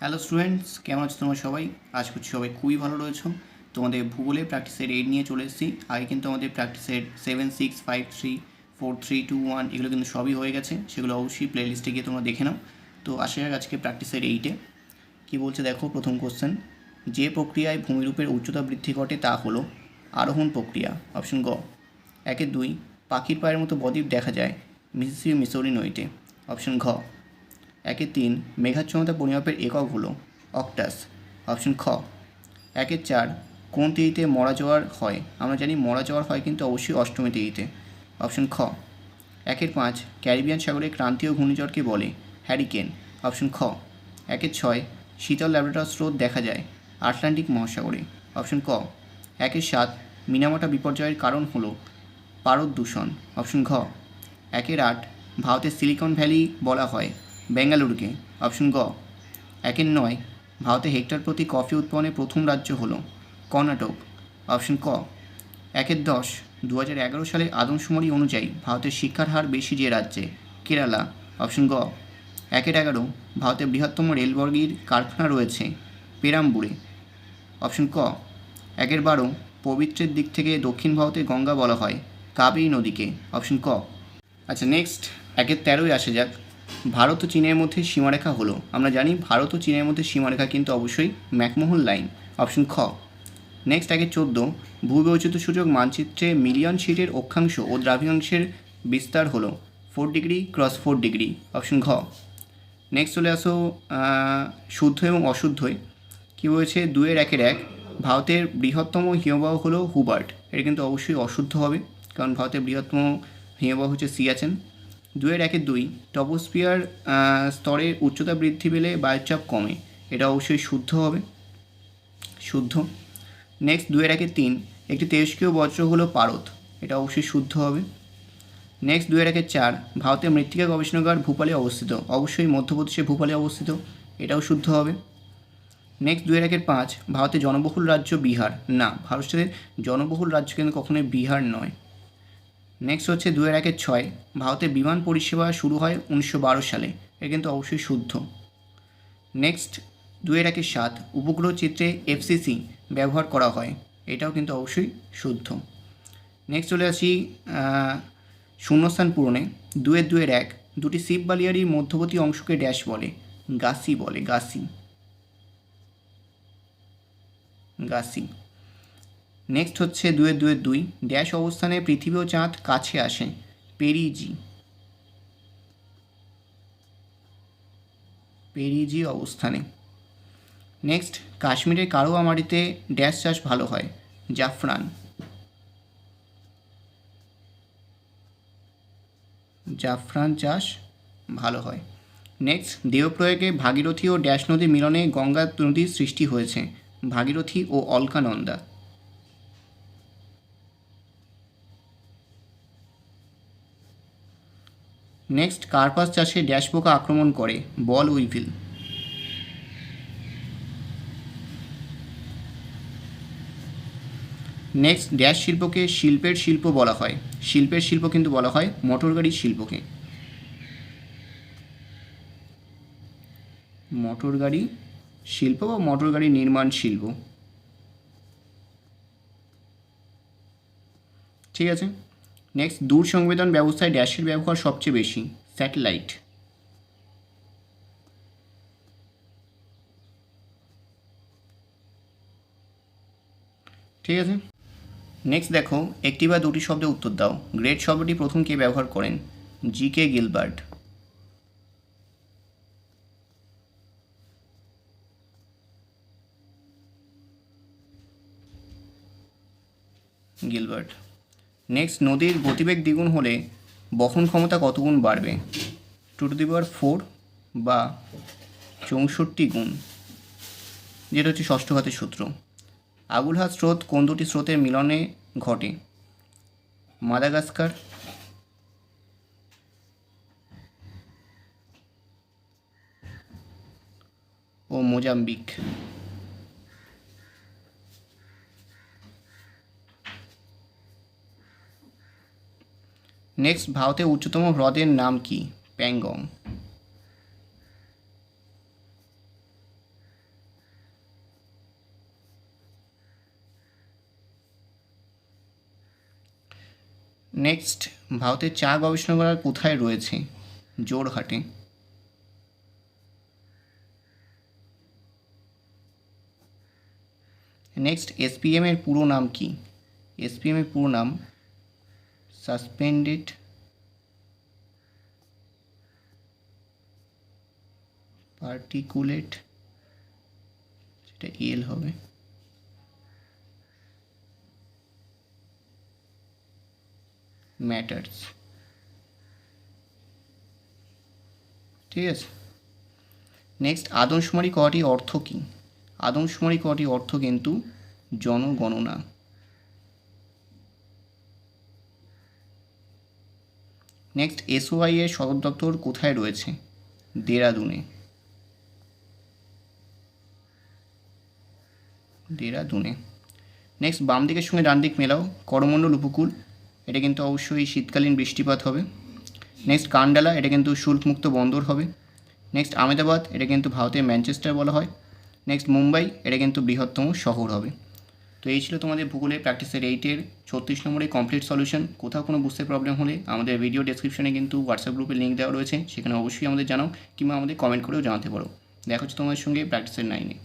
Hello students কেমন আছো তোমরা সবাই? আজ করছি সবাই খুবই ভালো রয়েছো। তোমাদের ভূগোলে প্র্যাকটিসের এইট নিয়ে চলে এসেছি। আগে কিন্তু আমাদের প্র্যাকটিসের seven six five three four three two one এগুলো কিন্তু সবই হয়ে গেছে। সেগুলো অবশ্যই প্লে লিস্টে গিয়ে তোমরা দেখে নাও। তো আসা যাক আজকে প্র্যাকটিসের এইটে কী বলছে দেখো, প্রথম কোশ্চেন যে প্রক্রিয়ায় ভূমিরূপের উচ্চতা বৃদ্ধি ঘটে তা হলো আরোহণ প্রক্রিয়া অপশন গ। একের দুই, পাখির পায়ের মতো বদ্বীপ দেখা যায় মিসিসিপি, মিসৌরি নদীতে অপশন ঘ। একের তিন মেঘাচ্ছন্নতা পরিমাপের একক হলো অক্টাস, অপশন খ। একের চার, কোন তিথিতে মরা যাওয়ার হয়? আমরা জানি মরা যাওয়ার হয় কিন্তু অবশ্যই অষ্টমী তিথিতে। অপশন খ। একের পাঁচ, ক্যারিবিয়ান সাগরে ক্রান্তীয় ঘূর্ণিঝড়কে বলে হ্যারিকেন। অপশন খ। একের ছয়, শীতল ল্যাবরেটর স্রোত দেখা যায় আটলান্টিক মহাসাগরে। অপশন ক। একের সাত, মিনামাটা বিপর্যয়ের কারণ হলো পারদ দূষণ অপশন ঘ। একের আট, ভারতের সিলিকন ভ্যালি বলা হয় বেঙ্গালুরুকে। অপশন গ, একের নয়, ভারতে হেক্টর প্রতি কফি উৎপাদনে প্রথম রাজ্য হলো কর্ণাটক। অপশন ক, একের দশ দু হাজার এগারো সালে আদমশুমারি অনুযায়ী ভারতের শিক্ষার হার বেশি যে রাজ্যে, কেরালা। অপশন গ, একের এগারো ভারতের বৃহত্তম রেলবর্গীর কারখানা রয়েছে পেরাম্বুরে। অপশন ক, একের বারো, পবিত্রের দিক থেকে দক্ষিণ ভারতে গঙ্গা বলা হয় কাবেরী নদীকে। অপশন ক আচ্ছা নেক্সট একের তেরোই আসে যাক। ভারত ও চীনের মধ্যে সীমারেখা হলো। আমরা জানি ভারত ও চীনের মধ্যে সীমারেখা কিন্তু অবশ্যই ম্যাকমোহন লাইন, অপশন খ। নেক্সট একের চোদ্দ। ভূবৈচিত্র সূচক মানচিত্রে মিলিয়ন শিটের অক্ষাংশ ও দ্রাঘিমাংশের বিস্তার হলো। Four degree cross four degree option ঘ। নেক্সট চলে আসো শুদ্ধ এবং অশুদ্ধই। কী বলেছে? দুয়ের একের এক। ভারতের বৃহত্তম হিমবাহ হলো হুবার্ট। এটা কিন্তু অবশ্যই অশুদ্ধ হবে, কারণ ভারতের বৃহত্তম হিমবাহ হচ্ছে সিয়াচেন। দুয়ের একের দুই টপোস্পিয়ার স্তরের উচ্চতা বৃদ্ধি পেলে বায়ুচাপ কমে। এটা অবশ্যই শুদ্ধ হবে। শুদ্ধ। নেক্সট, দুয়ের একের তিন একটি তেজস্ক্রিয় বজ্র হলো পারদ। এটা অবশ্যই শুদ্ধ হবে। নেক্সট, দুয়ের একের চার ভারতের মৃত্তিকা গবেষণাগার ভূপালে অবস্থিত। অবশ্যই মধ্যপ্রদেশে ভূপালে অবস্থিত। এটাও শুদ্ধ হবে। নেক্সট, দুয়ের একের পাঁচ ভারতের জনবহুল রাজ্য বিহার। না ভারতের জনবহুল রাজ্য কিন্তু কখনোই বিহার নয়। নেক্সট হচ্ছে দুয়ের একের ছয়। ভারতের বিমান পরিষেবা শুরু হয় উনিশশো বারো সালে। এটা কিন্তু অবশ্যই শুদ্ধ। নেক্সট দুয়ের একের সাত, উপগ্রহ চিত্রে এফসিসি ব্যবহার করা হয়। এটাও কিন্তু অবশ্যই শুদ্ধ। নেক্সট চলে আসি শূন্যস্থান পূরণে। দুয়ের দুয়ের এক, দুটি শিব বালিয়ারির মধ্যবর্তী অংশকে ড্যাশ বলে। গাসি বলে, গাসি। গাসি। নেক্সট হচ্ছে দুয়ের দুয়ের দুই। ড্যাশ অবস্থানে পৃথিবী ও চাঁদ কাছে আসে। পেরিজি পেরিজি অবস্থানে। নেক্সট কাশ্মীরের কারোয়া মাটিতে ড্যাশ চাষ ভালো হয়। জাফরান জাফরান চাষ ভালো হয়। নেক্সট দেহপ্রয়োগে ভাগীরথী ও ড্যাশ নদীর মিলনে গঙ্গা নদীর সৃষ্টি হয়েছে। ভাগীরথী ও অলকানন্দা। নেক্সট কার্পাস চাষে ড্যাশ পোকা আক্রমণ করে। Boll weevil. নেক্সট ড্যাশ শিল্পকে শিল্পের শিল্প বলা হয়। শিল্পের শিল্প কিন্তু বলা হয় মোটর গাড়ির শিল্পকে। মোটর গাড়ি শিল্প বা মোটর গাড়ি নির্মাণ শিল্প। ঠিক আছে? নেক্সট দূর সংবেদন ব্যবস্থায় ড্যাশের ব্যবহার সবচেয়ে বেশি, স্যাটেলাইট। ঠিক আছে? নেক্সট দেখো, একটি বা দুটি শব্দে উত্তর দাও। গ্রেট শব্দটি প্রথম কে ব্যবহার করেন? G K Gilbert Gilbert next নদীর গতিবেগ দ্বিগুণ হলে বহন ক্ষমতা কতগুণ বাড়বে? Two to the power four বা চৌষট্টি গুণ, যেটা হচ্ছে ষষ্ঠ ঘাতের সূত্র। আগুলহাত স্রোত কোন দুটি স্রোতের মিলনে ঘটে? মাদাগাস্কার, ও মোজাম্বিক। নেক্সট ভারতের উচ্চতম হ্রদের নাম কি? প্যাংগং। নেক্সট, ভারতের চা গবেষণাগার কোথায় রয়েছে? জোরহাটে। নেক্সট, এসপিএম এর পুরো নাম কি? এসপিএম এর পুরো নাম সাসপেন্ডেড পার্টিকুলেট সেটা এল হবে. ম্যাটার্স ঠিক আছে? নেক্সট আদমশুমারি কটি অর্থ কী? আদমশুমারি কটি অর্থ কিন্তু জনগণনা। নেক্সট এসওআই এর সদর দপ্তর কোথায় রয়েছে? দেরাদুনে। দেরাদুনে। নেক্সট বাম দিকের সঙ্গে ডান দিক মেলাও। করমণ্ডল উপকূল, এটা কিন্তু অবশ্যই শীতকালীন বৃষ্টিপাত হবে। নেক্সট কান্ডালা, এটা কিন্তু শুল্কমুক্ত বন্দর হবে। নেক্সট আহমেদাবাদ, এটা কিন্তু ভারতের ম্যানচেস্টার বলা হয়। নেক্সট মুম্বাই, এটা কিন্তু বৃহত্তম শহর হবে। তো এই ছিল তোমাদের ভূগোলের প্র্যাকটিসের এইটের ছত্রিশ নম্বরে কমপ্লিট সলিউশন কোথাও কোনো বুঝতে প্রবলেম হলে আমাদের ভিডিও ডেসক্রিপশনে কিন্তু হোয়াটসঅ্যাপ গ্রুপে লিঙ্ক দেওয়া রয়েছে, সেখানে অবশ্যই আমাদের জানাও কিংবা আমাদের কমেন্ট করেও জানাতে পারো। দেখা হচ্ছে তোমাদের সঙ্গে প্র্যাকটিসের নাইনে